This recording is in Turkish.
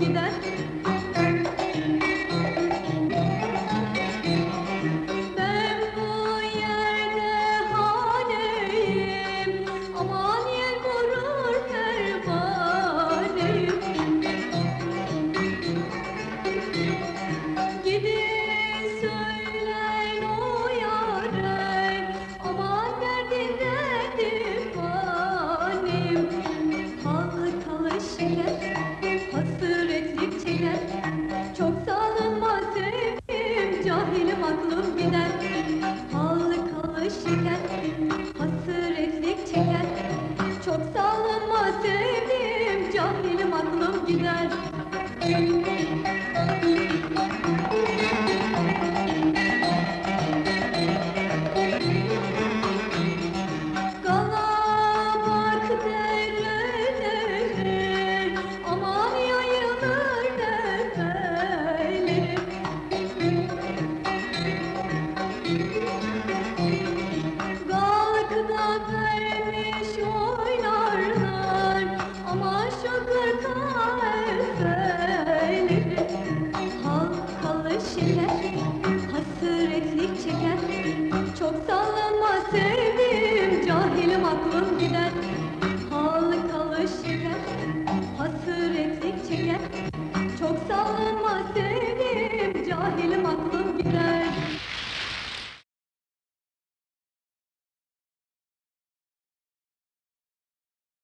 Neden? çok sallama sevgilim.